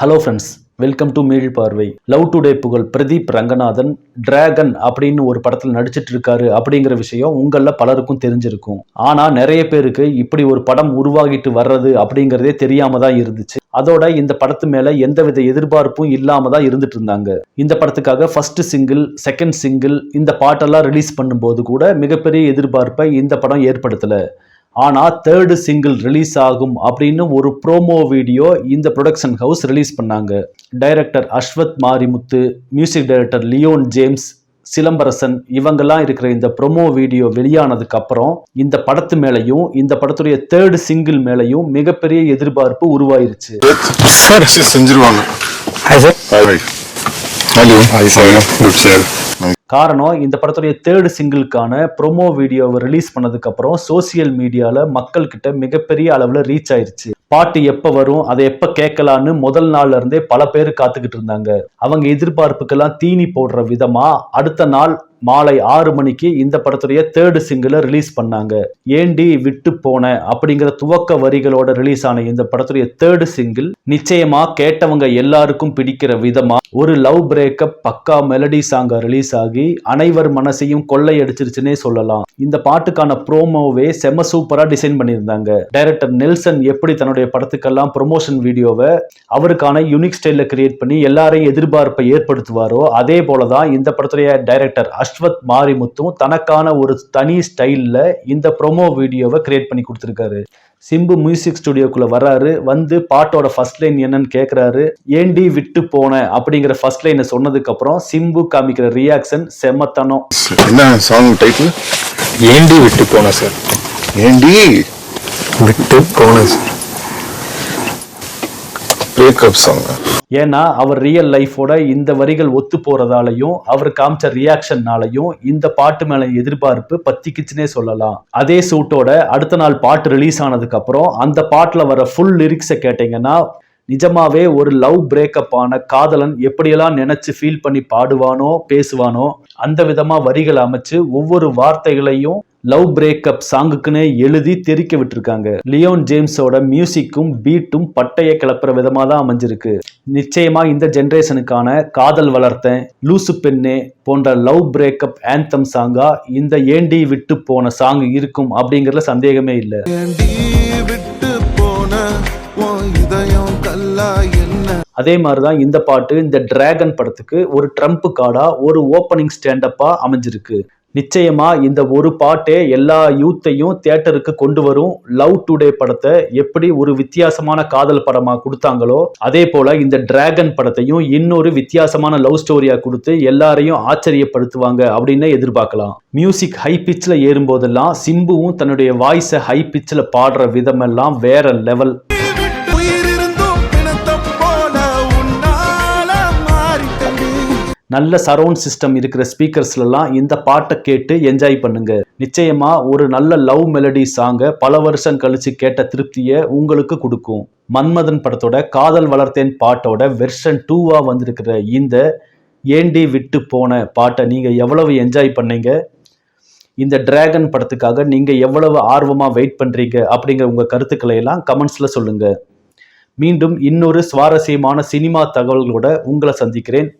Hello friends welcome to மீள் பார்வை love today புகழ் பிரதீப் ரங்கநாதன் டிராகன் அப்படின்னு ஒரு படத்தில் நடிச்சிட்டு இருக்காரு அப்படிங்கிற விஷயம் உங்களில் பலருக்கும் தெரிஞ்சிருக்கும். ஆனால் நிறைய பேருக்கு இப்படி ஒரு படம் உருவாகிட்டு வர்றது அப்படிங்கிறதே தெரியாம தான் இருந்துச்சு. அதோட இந்த படத்து மேல எந்தவித எதிர்பார்ப்பும் இல்லாம தான் இருந்துட்டு இருந்தாங்க. இந்த படத்துக்காக ஃபர்ஸ்ட் சிங்கிள் செகண்ட் சிங்கிள் இந்த பாட்டெல்லாம் ரிலீஸ் பண்ணும்போது கூட மிகப்பெரிய எதிர்பார்ப்பை இந்த படம் ஏற்படுத்தலை. ஆனா தேர்டு சிங்கிள் ரிலீஸ் ஆகும் அப்படின்னு ஒரு ப்ரோமோ வீடியோ இந்த ப்ரொடக்ஷன் ஹவுஸ் ரிலீஸ் பண்ணாங்க. Director Ashwath Marimuthu music director Leon James Silambarasan இவங்கெல்லாம் இருக்கிற இந்த ப்ரோமோ வீடியோ வெளியானதுக்கு அப்புறம் இந்த படத்து மேலையும் இந்த படத்துடைய தேர்டு சிங்கிள் மேலையும் மிகப்பெரிய எதிர்பார்ப்பு உருவாயிருச்சு. சார் செஞ்சிருவாங்க. காரணம் இந்த படத்துடைய தேர்டு சிங்கிளுக்கான ப்ரோமோ வீடியோவை ரிலீஸ் பண்ணதுக்கப்புறம் சோசியல் மீடியாவில் மக்கள்கிட்ட மிகப்பெரிய அளவில் ரீச் ஆயிடுச்சு பாட்டு எப்ப வரும் அதை எப்ப கேட்கலான்னு முதல் நாள்ல இருந்தே பல பேர் காத்துக்கிட்டு இருந்தாங்க. அவங்க எதிர்பார்ப்புக்கெல்லாம் தீனி போடுற விதமா அடுத்த நாள் மாலை ஆறு மணிக்கு இந்த படத்துடைய தேர்டு சிங்கிளை ரிலீஸ் பண்ணாங்க. ஏண்டி விட்டு போன அப்படிங்கிற துவக்க வரிகளோட ரிலீஸ் ஆன இந்த படத்துடைய தேர்டு சிங்கிள் நிச்சயமா கேட்டவங்க எல்லாருக்கும் பிடிக்கிற விதமா ஒரு லவ் பிரேக்கப் பக்கா மெலடி சாங்கா ரிலீஸ் ஆகி அனைவர் மனசையும் கொள்ளையடிச்சிருச்சுன்னே சொல்லலாம். இந்த பாட்டுக்கான ப்ரோமோவே செம சூப்பரா டிசைன் பண்ணியிருந்தாங்க. டைரக்டர் நெல்சன் எப்படி தன்னுடைய படத்துக்கெல்லாம் ப்ரொமோஷன் வீடியோவை அவருக்கான யூனிக் ஸ்டைல்ல கிரியேட் பண்ணி எல்லாரையும் எதிர்பார்ப்பை ஏற்படுத்துவாரோ அதே போலதான் இந்த படத்துடைய டைரக்டர் அஸ்வத் மாரிமுத்தும் தனக்கான ஒரு தனி ஸ்டைல்ல இந்த ப்ரோமோ வீடியோவை கிரியேட் பண்ணி கொடுத்துருக்காரு. சிம்பு மியூசிக் ஸ்டுடியோக்குள்ள வர்றாரு வந்து பாட்டோட ஃபர்ஸ்ட் லைன் என்னன்னு கேக்குறாரு. ஏண்டி விட்டு போன? அப்படிங்கிற ஃபர்ஸ்ட் லைனை சொன்னதுக்கு அப்புறம் சிம்பு காமிக்கிற ரியாக்ஷன் செம்மத்தனம் என்ன சாங் டைட்டில் ஏண்டி விட்டு போன சார் ஏண்டி? விட்டு போன சார் பிரேக்கப் சாங் ஏன்னா அவர் ரியல் லைஃபோட இந்த வரிகள் ஒத்து போறதாலையும் அவர் காமிச்ச ரியாக்ஷன்னாலையும் இந்த பாட்டு மேல எதிர்பார்ப்பு பத்திக்குச்சுனே சொல்லலாம். அதே சூட்டோட அடுத்த நாள் பாட்டு ரிலீஸ் ஆனதுக்கு அப்புறம் அந்த பாட்டுல வர ஃபுல் லிரிக்ஸை கேட்டீங்கன்னா நிஜமாவே ஒரு லவ் பிரேக்கப் ஆன காதலன் எப்படியெல்லாம் நினைச்சு ஃபீல் பண்ணி பாடுவானோ பேசுவானோ அந்த விதமா வரிகள் அமைச்சு ஒவ்வொரு வார்த்தைகளையும் லவ் பிரேக்கப் சாங்குக்குன்னே எழுதி தெரிக்க விட்டுருக்காங்க. லியோன் ஜேம்ஸோட மியூசிக்கும் பீட்டும் பட்டைய கிளப்புற விதமா தான் அமைஞ்சிருக்கு. நிச்சயமா இந்த ஜென்ரேஷனுக்கான காதல் வளர்த்தேன் லூசு பெண்ணே போன்ற லவ் பிரேக்கப் ஆந்தம் சாங்கா இந்த ஏண்டி விட்டு போன சாங் இருக்கும் அப்படிங்கறதுல சந்தேகமே இல்லை. அதே மாதிரி தான் இந்த பாட்டு இந்த டிராகன் படத்துக்கு ஒரு ட்ரம்ப் கார்டா ஒரு ஓப்பனிங் ஸ்டாண்டப்பா அமைஞ்சிருக்கு. நிச்சயமா இந்த ஒரு பாட்டே எல்லா யூத்தையும் தியேட்டருக்கு கொண்டு வரும். லவ் டுடே படத்தை எப்படி ஒரு வித்தியாசமான காதல் படமா கொடுத்தாங்களோ அதே போல இந்த டிராகன் படத்தையும் இன்னொரு வித்தியாசமான லவ் ஸ்டோரியா கொடுத்து எல்லாரையும் ஆச்சரியப்படுத்துவாங்க அப்படின்னு எதிர்பார்க்கலாம். மியூசிக் ஹை பிச்சில் ஏறும்போதெல்லாம் சிம்புவும் தன்னுடைய வாய்ஸை ஹை பிச்சில் பாடுற விதமெல்லாம் வேற லெவல் நல்ல சரவுண்ட் சிஸ்டம் இருக்கிற ஸ்பீக்கர்ஸ்லாம் இந்த பாட்டை கேட்டு என்ஜாய் பண்ணுங்க. நிச்சயமா ஒரு நல்ல லவ் மெலடி சாங்கை பல வருஷம் கழிச்சு கேட்ட திருப்தியை உங்களுக்கு கொடுக்கும். மன்மதன் படத்தோட காதல் வளர்த்தேன் பாட்டோட வெர்ஷன் டூவா வந்திருக்கிற இந்த ஏண்டி விட்டு போன பாட்டை நீங்க எவ்வளவு என்ஜாய் பண்ணீங்க? இந்த டிராகன் படத்துக்காக நீங்க எவ்வளவு ஆர்வமா வெயிட் பண்றீங்க? அப்படிங்கிற உங்க கருத்துக்களை எல்லாம் கமெண்ட்ஸ்ல சொல்லுங்க. மீண்டும் இன்னொரு சுவாரஸ்யமான சினிமா தகவல்களோட உங்களை சந்திக்கிறேன்.